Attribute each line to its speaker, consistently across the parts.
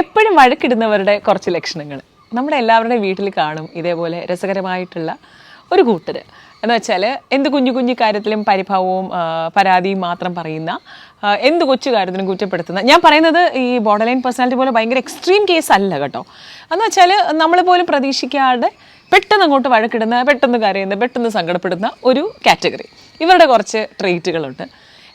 Speaker 1: എപ്പോഴും വഴക്കിടുന്നവരുടെ കുറച്ച് ലക്ഷണങ്ങൾ. നമ്മുടെ എല്ലാവരുടെയും വീട്ടിൽ കാണും ഇതേപോലെ രസകരമായിട്ടുള്ള ഒരു കൂട്ടർ എന്ന് വെച്ചാൽ എന്ത് കുഞ്ഞു കുഞ്ഞു കാര്യത്തിലും പരിഭാവവും പരാതിയും മാത്രം പറയുന്ന എന്ത് കൊച്ചു കാര്യത്തിനും കുറ്റപ്പെടുത്തുന്ന. ഞാൻ പറയുന്നത് ഈ ബോർഡർലൈൻ പേഴ്സണാലിറ്റി പോലെ ഭയങ്കര എക്സ്ട്രീം കേസ് അല്ല കേട്ടോ. എന്ന് വെച്ചാൽ നമ്മൾ പോലും പ്രതീക്ഷിക്കാതെ പെട്ടെന്ന് അങ്ങോട്ട് വഴക്കിടുന്ന പെട്ടെന്ന് കരയുന്ന പെട്ടെന്ന് സങ്കടപ്പെടുന്ന ഒരു കാറ്റഗറി ഇവരുടെ കുറച്ച് ട്രെയ്റ്റുകളുണ്ട്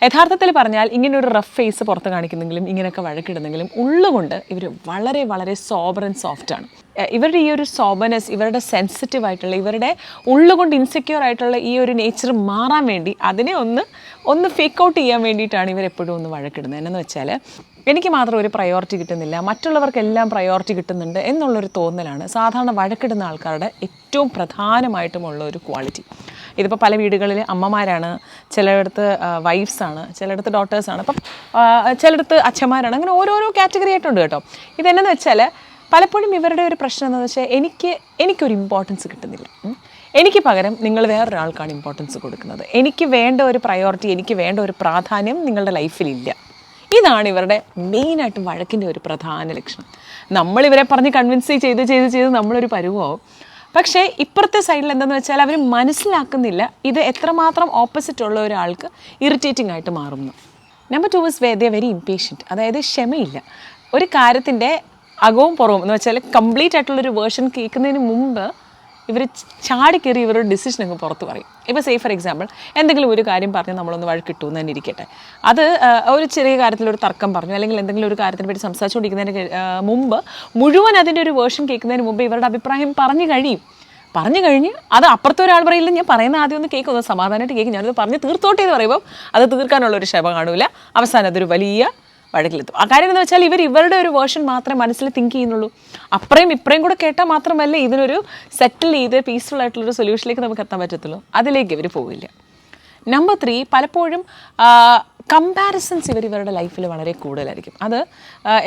Speaker 1: യഥാർത്ഥത്തിൽ പറഞ്ഞാൽ ഇങ്ങനെ ഒരു റഫ് ഫേസ് പുറത്ത് കാണിക്കുന്നെങ്കിലും ഇങ്ങനെയൊക്കെ വഴക്കിടുന്നെങ്കിലും ഉള്ളുകൊണ്ട് ഇവർ വളരെ വളരെ സോബർ ആൻഡ് സോഫ്റ്റ് ആണ്. ഇവരുടെ ഈ ഒരു സോബനസ് ഇവരുടെ സെൻസിറ്റീവ് ആയിട്ടുള്ള ഇവരുടെ ഉള്ളുകൊണ്ട് ഇൻസെക്യൂർ ആയിട്ടുള്ള ഈ ഒരു നേച്ചർ മാറാൻ വേണ്ടി അതിനെ ഒന്ന് ഒന്ന് ഫേക്ക് ഔട്ട് ചെയ്യാൻ വേണ്ടിയിട്ടാണ് ഇവർ എപ്പോഴും ഒന്ന് വഴക്കിടുന്നത് എന്നു വെച്ചാൽ എനിക്ക് മാത്രം ഒരു പ്രയോറിറ്റി കിട്ടുന്നില്ല. മറ്റുള്ളവർക്കെല്ലാം പ്രയോറിറ്റി കിട്ടുന്നുണ്ട് എന്നുള്ളൊരു തോന്നലാണ് സാധാരണ വഴക്കിടുന്ന ആൾക്കാരുടെ ഏറ്റവും പ്രധാനമായിട്ടുമുള്ള ഒരു ക്വാളിറ്റി ഇതിപ്പോൾ പല വീടുകളിൽ അമ്മമാരാണ് ചിലയിടത്ത് വൈഫ്സാണ് ചിലയിടത്ത് ഡോട്ടേഴ്സാണ് അപ്പം ചിലയിടത്ത് അച്ഛന്മാരാണ്. അങ്ങനെ ഓരോരോ കാറ്റഗറി ആയിട്ടുണ്ട് കേട്ടോ. ഇതെന്നു വെച്ചാൽ പലപ്പോഴും ഇവരുടെ ഒരു പ്രശ്നം എന്താണെന്ന് വെച്ചാൽ എനിക്ക് എനിക്കൊരു ഇമ്പോർട്ടൻസ് കിട്ടുന്നില്ല. എനിക്ക് പകരം നിങ്ങൾ വേറൊരാൾക്കാണ് ഇമ്പോർട്ടൻസ് കൊടുക്കുന്നത്. എനിക്ക് വേണ്ട ഒരു പ്രയോറിറ്റി എനിക്ക് വേണ്ട ഒരു പ്രാധാന്യം നിങ്ങളുടെ ലൈഫിലില്ല ഇതാണ് ഇവരുടെ മെയിനായിട്ട് വഴക്കിന്റെ ഒരു പ്രധാന ലക്ഷണം. നമ്മളിവരെ പറഞ്ഞ് കൺവിൻസ് ചെയ്ത് ചെയ്ത് ചെയ്ത് നമ്മളൊരു പരുവമാവും പക്ഷേ ഇപ്പുറത്തെ സൈഡിൽ എന്താണെന്ന് വെച്ചാൽ അവർ മനസ്സിലാക്കുന്നില്ല. ഇത് എത്രമാത്രം ഓപ്പോസിറ്റ് ഉള്ള ഒരാൾക്ക് ഇറിറ്റേറ്റിംഗ് ആയിട്ട് മാറുന്നു. Number two is way very impatient അതായത് ക്ഷമയില്ല. ഒരു കാര്യത്തിന്റെ അകവും പുറവും എന്ന് വെച്ചാൽ കംപ്ലീറ്റ് ആയിട്ടുള്ളൊരു വേർഷൻ കേൾക്കുന്നതിന് മുമ്പ് ഇവർ ചാടിക്കയറി ഇവരുടെ ഡിസിഷൻ അങ്ങ് പുറത്ത് പറയും. ഇപ്പോൾ സേ ഫോർ എക്സാമ്പിൾ എന്തെങ്കിലും ഒരു കാര്യം പറഞ്ഞ് നമ്മളൊന്ന് വഴി കിട്ടുമെന്ന് തന്നെ ഇരിക്കട്ടെ. അത് ഒരു ചെറിയ കാര്യത്തിലൊരു തർക്കം പറഞ്ഞു അല്ലെങ്കിൽ എന്തെങ്കിലും ഒരു കാര്യത്തിനെ പറ്റി സംസാരിച്ചുകൊണ്ടിരിക്കുന്നതിന് മുമ്പ് മുഴുവൻ അതിന്റെ ഒരു വേർഷൻ കേൾക്കുന്നതിന് മുമ്പ് ഇവരുടെ അഭിപ്രായം പറഞ്ഞു കഴിയും. പറഞ്ഞു കഴിഞ്ഞ് അത് അപ്പുറത്തെ ഒരാൾ പറയില്ല ഞാൻ പറയുന്ന ആദ്യം ഒന്ന് കേൾക്കും ഒന്ന് സമാധാനമായിട്ട് കേൾക്കും ഞാനത് പറഞ്ഞ് തീർത്തോട്ടെ എന്ന് പറയുമ്പോൾ അത് തീർക്കാനുള്ള ഒരു ക്ഷമ കാണൂല. അവസാനം അതൊരു വലിയ വഴക്കിലെത്തും. ആ കാര്യം എന്ന് വെച്ചാൽ ഇവർ ഇവരുടെ ഒരു വേർഷൻ മാത്രമേ മനസ്സിൽ തിങ്ക് ചെയ്യുന്നുള്ളൂ. അപ്പുറയും ഇപ്പുറയും കൂടെ കേട്ടാൽ മാത്രമല്ല ഇതിനൊരു സെറ്റിൽ ചെയ്ത് പീസ്ഫുൾ ആയിട്ടുള്ളൊരു സൊല്യൂഷനിലേക്ക് നമുക്ക് എത്താൻ പറ്റത്തുള്ളൂ. അതിലേക്ക് ഇവർ പോവില്ല. നമ്പർ ത്രീ പലപ്പോഴും കമ്പാരിസൺസ് ഇവർ ഇവരുടെ ലൈഫിൽ വളരെ കൂടുതലായിരിക്കും. അത്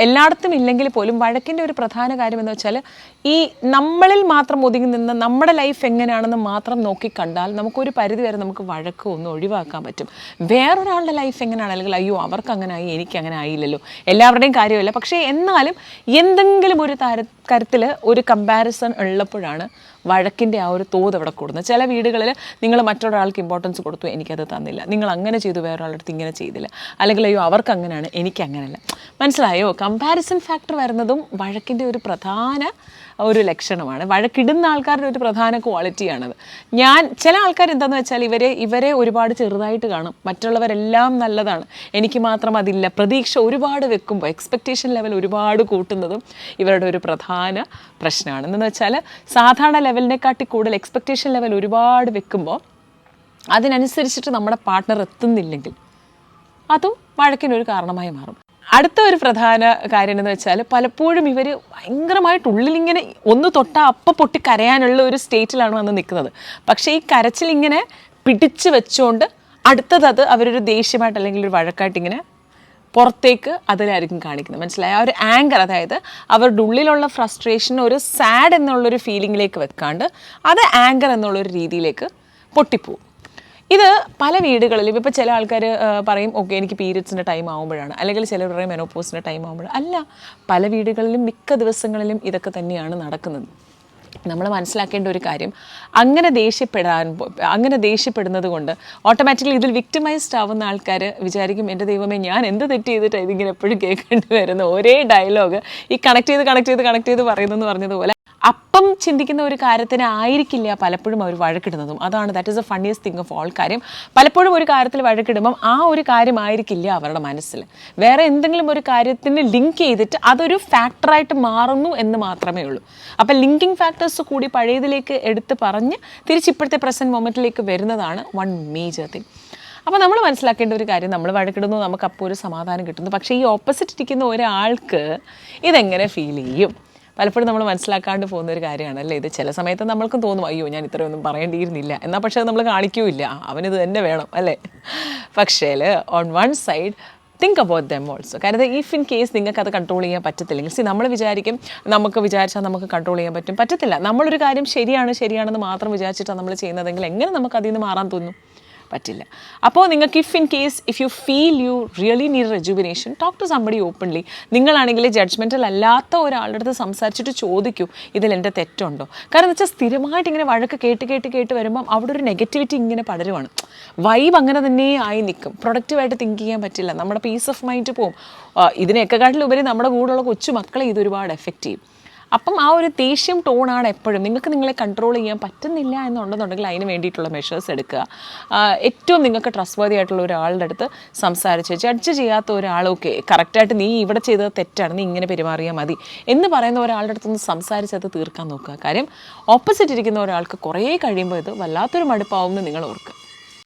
Speaker 1: എല്ലായിടത്തും ഇല്ലെങ്കിൽ പോലും വഴക്കിന്റെ ഒരു പ്രധാന കാര്യം എന്ന് വെച്ചാൽ ഈ നമ്മളിൽ മാത്രം ഒതുങ്ങി നിന്ന് നമ്മുടെ ലൈഫ് എങ്ങനെയാണെന്ന് മാത്രം നോക്കി കണ്ടാൽ നമുക്കൊരു പരിധി വരെ നമുക്ക് വഴക്ക് ഒന്ന് ഒഴിവാക്കാൻ പറ്റും. വേറൊരാളുടെ ലൈഫ് എങ്ങനെയാണ്? അല്ലെങ്കിൽ അയ്യോ അവർക്ക് അങ്ങനെ ആയി എനിക്ക് അങ്ങനെ ആയില്ലല്ലോ എല്ലാവരുടെയും കാര്യമല്ല. പക്ഷേ എന്നാലും എന്തെങ്കിലും ഒരു തര കാര്യത്തിൽ ഒരു കമ്പാരിസൺ ഉള്ളപ്പോഴാണ് വഴക്കിന്റെ ആ ഒരു തോത് അവിടെ കൂടുന്നത് ചില വീടുകളിൽ നിങ്ങൾ മറ്റൊരാൾക്ക് ഇമ്പോർട്ടൻസ് കൊടുത്തു എനിക്കത് തന്നില്ല. നിങ്ങൾ അങ്ങനെ ചെയ്തു വേറൊരാളുടെ അടുത്ത് ഇങ്ങനെ ചെയ്തില്ല. അല്ലെങ്കിൽ അയ്യോ അവർക്ക് അങ്ങനെയാണ് എനിക്ക് അങ്ങനെയല്ല. മനസ്സിലായോ? കമ്പാരിസൺ ഫാക്ടർ വരുന്നതും വഴക്കിന്റെ ഒരു പ്രധാന ഒരു ലക്ഷണമാണ്. വഴക്കിടുന്ന ആൾക്കാരുടെ ഒരു പ്രധാന ക്വാളിറ്റിയാണത്. ഞാൻ ചില ആൾക്കാർ എന്താണെന്ന് വെച്ചാൽ ഇവരെ ഇവരെ ഒരുപാട് ചെറുതായിട്ട് കാണും. മറ്റുള്ളവരെല്ലാം നല്ലതാണ്. എനിക്ക് മാത്രം അതില്ല. പ്രതീക്ഷ ഒരുപാട് വെക്കുമ്പോൾ എക്സ്പെക്റ്റേഷൻ ലെവൽ ഒരുപാട് കൂട്ടുന്നതും ഇവരുടെ ഒരു പ്രധാന പ്രശ്നമാണ്. എന്ന് വെച്ചാൽ സാധാരണ ലെവലിനെക്കാട്ടി കൂടുതൽ എക്സ്പെക്റ്റേഷൻ ലെവൽ ഒരുപാട് വെക്കുമ്പോൾ അതിനനുസരിച്ചിട്ട് നമ്മുടെ പാർട്ട്ണർ എത്തുന്നില്ലെങ്കിൽ അതും വഴക്കിനൊരു കാരണമായി മാറും. അടുത്ത ഒരു പ്രധാന കാര്യം എന്ന് വെച്ചാൽ പലപ്പോഴും ഇവർ ഭയങ്കരമായിട്ട് ഉള്ളിലിങ്ങനെ ഒന്ന് തൊട്ടാൽ അപ്പം പൊട്ടി കരയാനുള്ള ഒരു സ്റ്റേറ്റിലാണ് വന്ന് നിൽക്കുന്നത്. പക്ഷേ ഈ കരച്ചിലിങ്ങനെ പിടിച്ച് വെച്ചുകൊണ്ട് അടുത്തത് അത് അവരൊരു ദേഷ്യമായിട്ട് അല്ലെങ്കിൽ ഒരു വഴക്കായിട്ട് ഇങ്ങനെ പുറത്തേക്ക് അതിലായിരിക്കും കാണിക്കുന്നത്. മനസ്സിലായ? ആ ഒരു ആങ്കർ അതായത് അവരുടെ ഉള്ളിലുള്ള ഫ്രസ്ട്രേഷൻ ഒരു സാഡ് എന്നുള്ളൊരു ഫീലിങ്ങിലേക്ക് വെക്കാണ്ട് അത് ആങ്കർ എന്നുള്ളൊരു രീതിയിലേക്ക് പൊട്ടിപ്പോവും. ഇത് പല വീടുകളിലും ഇപ്പോൾ ചില ആൾക്കാർ പറയും ഓക്കെ എനിക്ക് പീരിയഡ്സിന്റെ ടൈം ആകുമ്പോഴാണ് അല്ലെങ്കിൽ ചിലർ പറയും മെനോപ്പോസിന്റെ ടൈം ആകുമ്പോഴാണ് അല്ല പല വീടുകളിലും മിക്ക ദിവസങ്ങളിലും ഇതൊക്കെ തന്നെയാണ് നടക്കുന്നത്. നമ്മൾ മനസ്സിലാക്കേണ്ട ഒരു കാര്യം. അങ്ങനെ ദേഷ്യപ്പെടാൻ അങ്ങനെ ദേഷ്യപ്പെടുന്നത് കൊണ്ട് ഓട്ടോമാറ്റിക്കലി ഇതിൽ വിക്ടിമൈസ്ഡ് ആവുന്ന ആൾക്കാർ വിചാരിക്കും എന്റെ ദൈവമേ ഞാൻ എന്ത് തെറ്റ് ചെയ്തിട്ടാണ് ഇതിങ്ങനെ എപ്പോഴും കേൾക്കേണ്ടി വരുന്ന ഒരേ ഡയലോഗ് ഈ കണക്ട് ചെയ്ത് കണക്ട് ചെയ്ത് കണക്ട് ചെയ്ത് പറയുന്നതെന്ന് പറഞ്ഞതുപോലെ അപ്പം ചിന്തിക്കുന്ന ഒരു കാര്യത്തിന് ആയിരിക്കില്ല പലപ്പോഴും അവർ വഴക്കിടുന്നതും. അതാണ് that is a funniest thing of all കാര്യം. പലപ്പോഴും ഒരു കാര്യത്തിൽ വഴക്കിടുമ്പം ആ ഒരു കാര്യമായിരിക്കില്ല അവരുടെ മനസ്സിൽ. വേറെ എന്തെങ്കിലും ഒരു കാര്യത്തിന് ലിങ്ക് ചെയ്തിട്ട് അതൊരു ഫാക്ടറായിട്ട് മാറുന്നു എന്ന് മാത്രമേ ഉള്ളൂ. അപ്പം ലിങ്കിങ് ഫാക്ടേഴ്സ് കൂടി പഴയതിലേക്ക് എടുത്ത് പറഞ്ഞ് തിരിച്ചിപ്പോഴത്തെ പ്രസന്റ് മൊമെന്റിലേക്ക് വരുന്നതാണ് വൺ മേജർ തിങ് അപ്പോൾ നമ്മൾ മനസ്സിലാക്കേണ്ട ഒരു കാര്യം നമ്മൾ വഴക്കിടുന്നു നമുക്ക് അപ്പോൾ ഒരു സമാധാനം കിട്ടുന്നു. പക്ഷേ ഈ ഓപ്പോസിറ്റ് ഇരിക്കുന്ന ഒരാൾക്ക് ഇതെങ്ങനെ ഫീൽ ചെയ്യും? പലപ്പോഴും നമ്മൾ മനസ്സിലാക്കാണ്ട് പോകുന്ന ഒരു കാര്യമാണ് അല്ലേ ഇത്. ചില സമയത്ത് നമ്മൾക്കും തോന്നും അയ്യോ ഞാൻ ഇത്രയൊന്നും പറയേണ്ടിയിരുന്നില്ല. എന്നാൽ പക്ഷേ നമ്മൾ കാണിക്കൂല ആ, അവനിത് തന്നെ വേണം അല്ലേ? പക്ഷേ on one side think about them also കാരണം ഇഫ് ഇൻ കേസ് നിങ്ങൾക്ക് അത് കൺട്രോൾ ചെയ്യാൻ പറ്റത്തില്ലെങ്കിൽ സി നമ്മൾ വിചാരിക്കും നമുക്ക് വിചാരിച്ചാൽ നമുക്ക് കൺട്രോൾ ചെയ്യാൻ പറ്റും. പറ്റത്തില്ല. നമ്മളൊരു കാര്യം ശരിയാണ് ശരിയാണെന്ന് മാത്രം വിചാരിച്ചിട്ടാണ് നമ്മൾ ചെയ്യുന്നതെങ്കിൽ എങ്ങനെ നമുക്ക് അതിൽ നിന്ന് മാറാൻ തോന്നും? പറ്റില്ല. അപ്പോൾ നിങ്ങൾക്ക് if in case if you feel you really need rejuvenation talk to somebody openly നിങ്ങളാണെങ്കിൽ judgemental അല്ലാത്ത ഒരാളുടെ അടുത്ത് സംസാരിച്ചിട്ട് ചോദിക്കൂ ഇതിൽ എന്റെ തെറ്റുണ്ടോ? കാരണം എന്ന് വെച്ചാൽ സ്ഥിരമായിട്ട് ഇങ്ങനെ വഴക്ക് കേട്ട് കേട്ട് കേട്ട് വരുമ്പം അവിടെ ഒരു നെഗറ്റിവിറ്റി ഇങ്ങനെ പടരുവാണ്. വൈബ് അങ്ങനെ തന്നെ ആയി നിൽക്കും. പ്രൊഡക്റ്റീവായിട്ട് തിങ്ക് ചെയ്യാൻ പറ്റില്ല. നമ്മുടെ പീസ് ഓഫ് മൈൻഡ് പോകും ഇതിനൊക്കെ കാട്ടിലുപരി നമ്മുടെ കൂടെയുള്ള കൊച്ചു മക്കളെ ഇതൊരുപാട് എഫക്റ്റ് ചെയ്യും. അപ്പം ആ ഒരു ദേഷ്യം ടോണാണ് എപ്പോഴും. നിങ്ങൾക്ക് നിങ്ങളെ കൺട്രോൾ ചെയ്യാൻ പറ്റുന്നില്ല എന്നുണ്ടെന്നുണ്ടെങ്കിൽ അതിന് വേണ്ടിയിട്ടുള്ള മെഷേഴ്സ് എടുക്കുക. ഏറ്റവും നിങ്ങൾക്ക് ട്രസ്റ്റ് വർതി ആയിട്ടുള്ള ഒരാളുടെ അടുത്ത് സംസാരിച്ച് ജഡ്ജ് ചെയ്യാത്ത ഒരാൾ ഓക്കെ കറക്റ്റായിട്ട് നീ ഇവിടെ ചെയ്തത് തെറ്റാണ് നീ ഇങ്ങനെ പെരുമാറിയാൽ മതി എന്ന് പറയുന്ന ഒരാളുടെ അടുത്തൊന്ന് സംസാരിച്ചത് തീർക്കാൻ നോക്കുക. കാര്യം ഓപ്പോസിറ്റ് ഇരിക്കുന്ന ഒരാൾക്ക് കുറേ കഴിയുമ്പോൾ ഇത് വല്ലാത്തൊരു മടുപ്പാവും എന്ന് നിങ്ങൾ ഓർക്കുക.